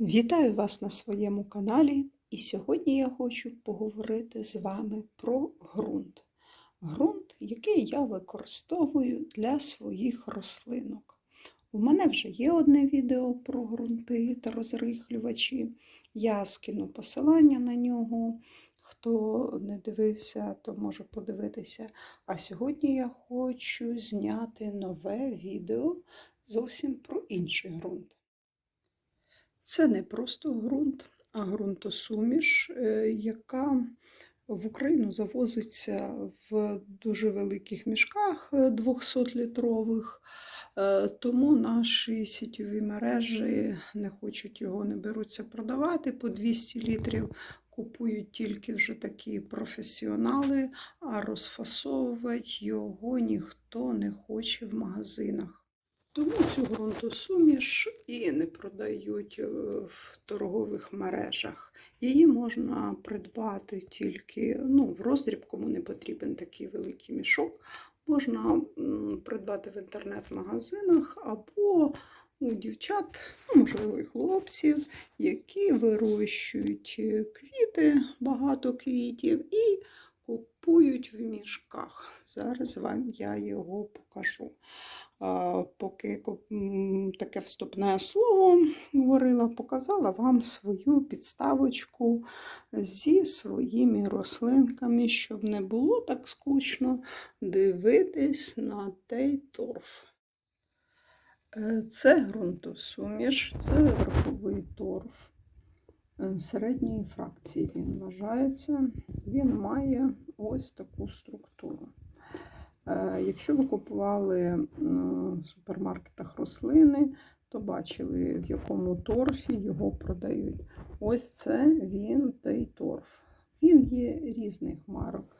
Вітаю вас на своєму каналі, і сьогодні я хочу поговорити з вами про ґрунт. Ґрунт, який я використовую для своїх рослинок. У мене вже є одне відео про ґрунти та розрихлювачі. Я скину посилання на нього. Хто не дивився, то може подивитися. А сьогодні я хочу зняти нове відео зовсім про інший ґрунт. Це не просто ґрунт, а ґрунтосуміш, е, яка в Україну завозиться в дуже великих мішках 200-літрових, е, тому наші сітєві мережі не хочуть його, не беруться продавати по 200 літрів. Купують тільки вже такі професіонали, а розфасовувати його ніхто не хоче в магазинах. Тому цю ґрунтосуміш і не продають е, в торгових мережах. Її можна придбати тільки ну, в роздріб, кому не потрібен такий великий мішок. Можна придбати в інтернет-магазинах або у дівчат, ну, можливо, і хлопців, які вирощують е, квіти, багато квітів, і купують в мішках. Зараз вам я його покажу. Поки таке вступне слово говорила, показала вам свою підставочку зі своїми рослинками, щоб не було так скучно дивитись на той торф. Е, це ґрунтосуміш, це верховий торф середньої фракції він вважається. Він має ось таку структуру. Е, якщо ви купували в супермаркетах рослини, то бачили, в якому торфі його продають. Ось це він той торф. Він є різних марок.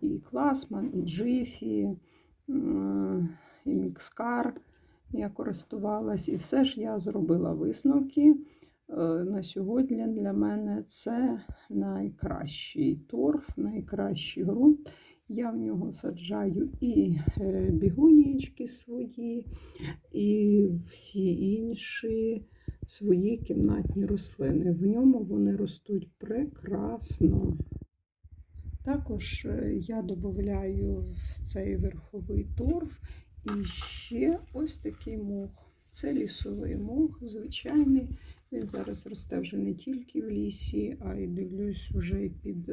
І Класман, і Джифі, і Мікскар. Я користувалась, і все ж я зробила висновки. Е, на сьогодні для мене це найкращий торф, найкращий ґрунт. Я в нього саджаю і е, свої, і всі інші свої кімнатні рослини. В ньому вони ростуть прекрасно. Також е, я додаю в цей верховий торф і ще ось такий мох. Це лісовий мох, звичайний. Він зараз росте вже не тільки в лісі, а й дивлюсь, уже під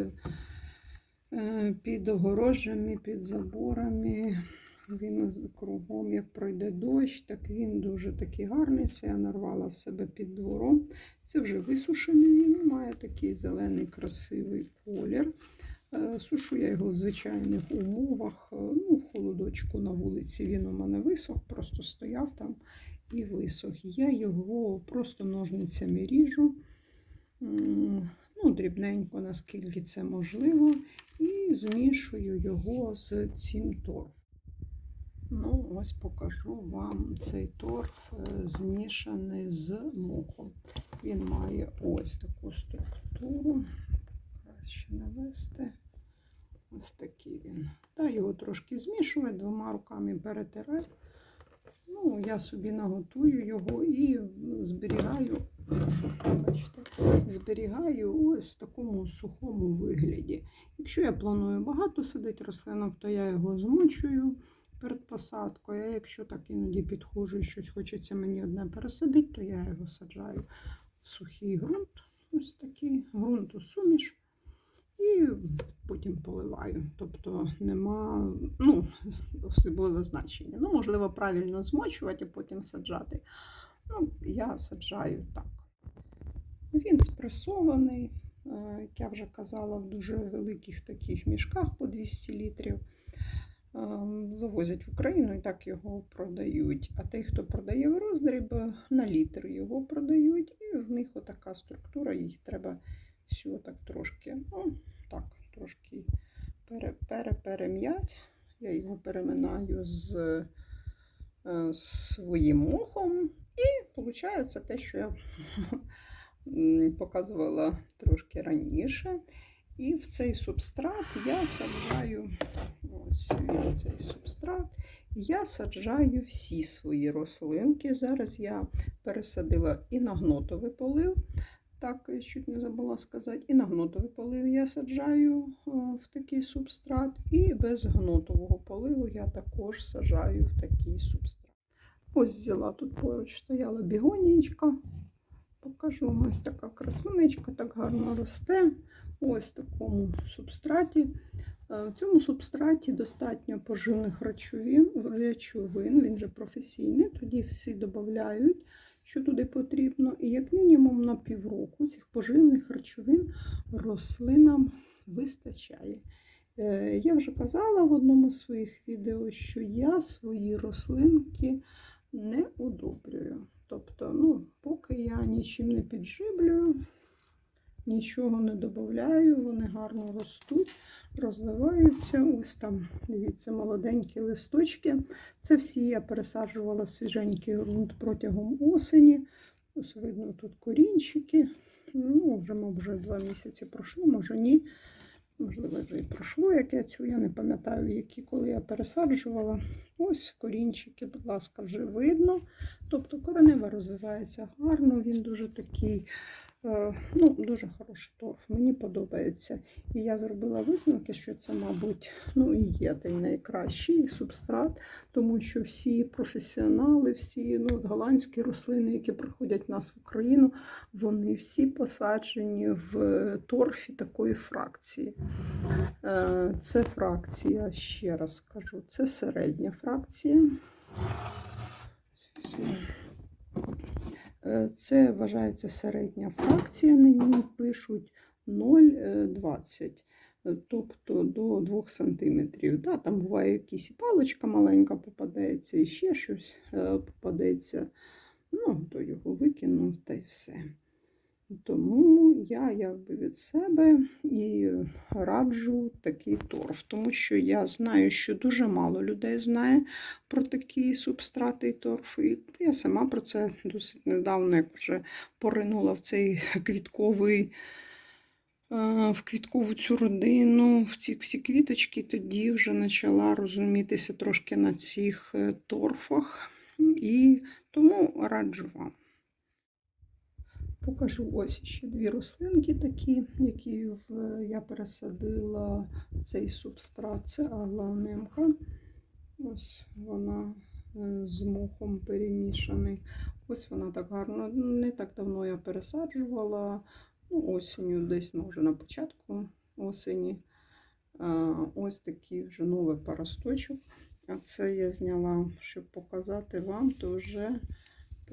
Е, під огорожами, під заборами. Він кругом, як пройде дощ, так він дуже такий гарний. Це я нарвала в себе під двором. Це вже висушений, він має такий зелений, красивий колір. Е, сушу я його в звичайних умовах. Е, ну, В холодочку на вулиці він у мене висох, просто стояв там і висох. Я його просто ножницями ріжу ну, дрібненько, наскільки це можливо, і змішую його з цим торфом. Ну, ось покажу вам цей торф е, змішаний з мохом. Він має ось таку структуру. Краще навести. Ось такий він. Та його трошки змішувати, двома руками перетирати. Ну, я собі наготую його і зберігаю бачите, зберігаю ось в такому сухому вигляді. Якщо я планую багато садити рослинок, то я його змочую перед посадкою. А якщо так іноді підходжу і щось хочеться мені одне пересадити, то я його саджаю в сухий ґрунт, ось такий ґрунтосуміш. І потім поливаю. Тобто нема ну, особливе значення. Ну, можливо, правильно змочувати, а потім саджати. Ну, Я саджаю так. Він спресований, е, як я вже казала, в дуже великих таких мішках по 200 літрів. Е, завозять в Україну і так його продають. А той, хто продає в роздріб, на літр його продають, і в них отака структура, їх треба все так трошки, ну, так, трошки переперем'ять. Я його переминаю з е, своїм мохом. І виходить те, що я показувала трошки раніше. І в цей субстрат я саджаю ось він цей субстрат. Я саджаю всі свої рослинки. Зараз я пересадила і на гнотовий полив. Так, я чуть не забула сказати, і на гнотовий полив я саджаю в такий субстрат, і без гнотового поливу я також саджаю в такий субстрат. Ось взяла тут поруч стояла бігонієчка. Покажу ось така красунечка, так гарно росте. Ось в такому субстраті. Е, В цьому субстраті достатньо поживних речовин, речовин, він же професійний, тоді всі додають, що туди потрібно. І як мінімум на півроку цих поживних речовин рослинам вистачає. Е, Я вже казала в одному з своїх відео, що я свої рослинки не удобрюю. Тобто, ну, поки я нічим не підживлюю, нічого не додаю, вони гарно ростуть, розвиваються. Ось там, дивіться, молоденькі листочки. Це всі я пересаджувала в свіженький ґрунт протягом осені. Ось видно тут корінчики. Ну, вже, вже два місяці пройшло, може ні. Можливо, вже і пройшло, як цю, я не пам'ятаю, які, коли я пересаджувала. Ось корінчики, будь ласка, вже видно. Тобто коренева розвивається гарно, він дуже такий, ну, дуже хороший торф, мені подобається. І я зробила висновки, що це, мабуть, ну, і є той найкращий субстрат, тому що всі професіонали, всі ну, голландські рослини, які приходять в нас в Україну, вони всі посаджені в торфі такої фракції. Е, Це фракція, ще раз скажу, це середня фракція. Е, Це вважається середня фракція, на ній пишуть 0,20, е, тобто до 2 см. Да, там буває якісь і паличка маленька попадається, і ще щось е, попадеться. Ну, то його викинув та й все. Тому я якби від себе і раджу такий торф, тому що я знаю, що дуже мало людей знає про такі субстрати і торф. І я сама про це досить недавно, як вже поринула в цей квітковий. е, В квіткову цю родину, в ці всі квіточки, тоді вже почала розумітися трошки на цих е, торфах. І тому раджу вам. Покажу ось ще дві рослинки такі, які я пересадила в цей субстрат. Це агланемка. Ось вона е, з мохом перемішаний. Ось вона так гарно. Не так давно я пересаджувала. Ну, осінню, десь може на початку осені. Ось такий вже новий паросточок. А це я зняла, щоб показати вам, то вже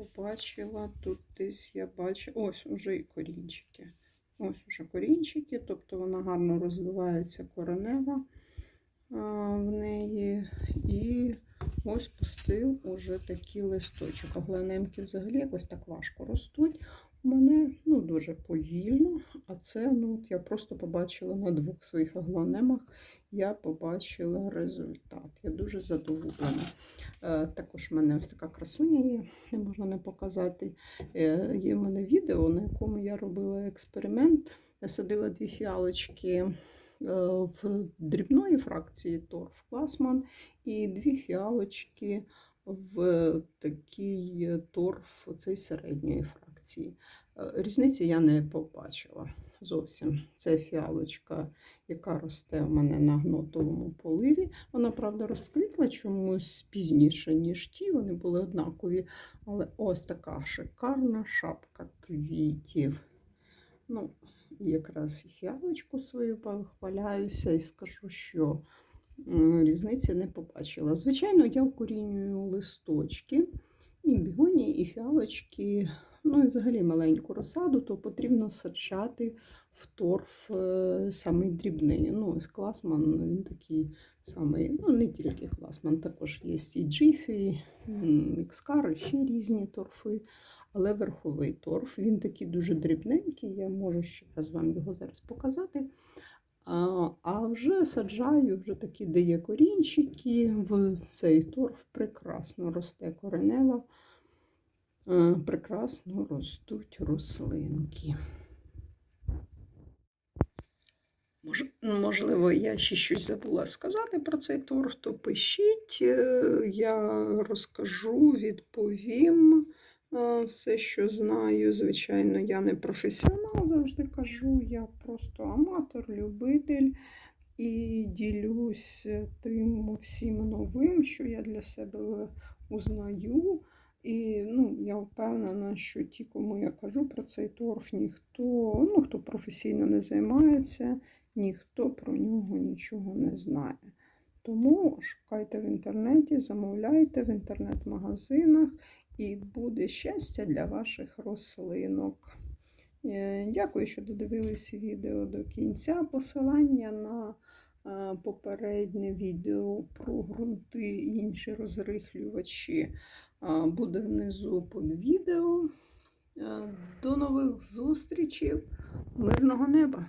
побачила тут десь я бачу. Ось уже і корінчики. Ось уже корінчики, тобто вона гарно розвивається коренева а, в неї. І ось пустив уже такий листочок. Агланемки взагалі якось так важко ростуть. Мене ну, дуже повільно, а це ну, я просто побачила на двох своїх агланемах, я побачила результат. Я дуже задоволена. Е, Також в мене ось така красуня є, не можна не показати. Е, Є в мене відео, на якому я робила експеримент. Я садила дві фіалочки е, в дрібної фракції торф Класман і дві фіалочки в такий торф оцей середньої фракції. Е, Різниці я не побачила зовсім. Це фіалочка, яка росте у мене на гнотовому поливі. Вона, правда, розквітла чомусь пізніше, ніж ті. Вони були однакові. Але ось така шикарна шапка квітів. Ну, якраз і фіалочку свою похваляюся і скажу, що різниці не побачила. Звичайно, я укорінюю листочки, і бігонії, і фіалочки, ну і взагалі маленьку розсаду, то потрібно саджати в торф е, самий дрібний. Ну, ось класман він такий самий, ну не тільки класман, також є і джифі, мікскар, і ще різні торфи. Але верховий торф, він такий дуже дрібненький, я можу ще раз вам його зараз показати. А, а вже саджаю вже такі, де корінчики, в цей торф прекрасно росте коренева, прекрасно ростуть рослинки. Можливо, я ще щось забула сказати про цей торт, то пишіть, е, я розкажу, відповім е, все, що знаю. Звичайно, я не професіонал, завжди кажу, я просто аматор, любитель і ділюсь тим всім новим, що я для себе узнаю. І ну, я впевнена, що ті, кому я кажу про цей торф, ніхто, ну, хто професійно не займається, ніхто про нього нічого не знає. Тому шукайте в інтернеті, замовляйте в інтернет-магазинах, і буде щастя для ваших рослинок. Е, Дякую, що додивилися відео до кінця. Посилання на е, попереднє відео про ґрунти і інші розрихлювачі буде внизу під відео. Е, До нових зустрічей, мирного неба!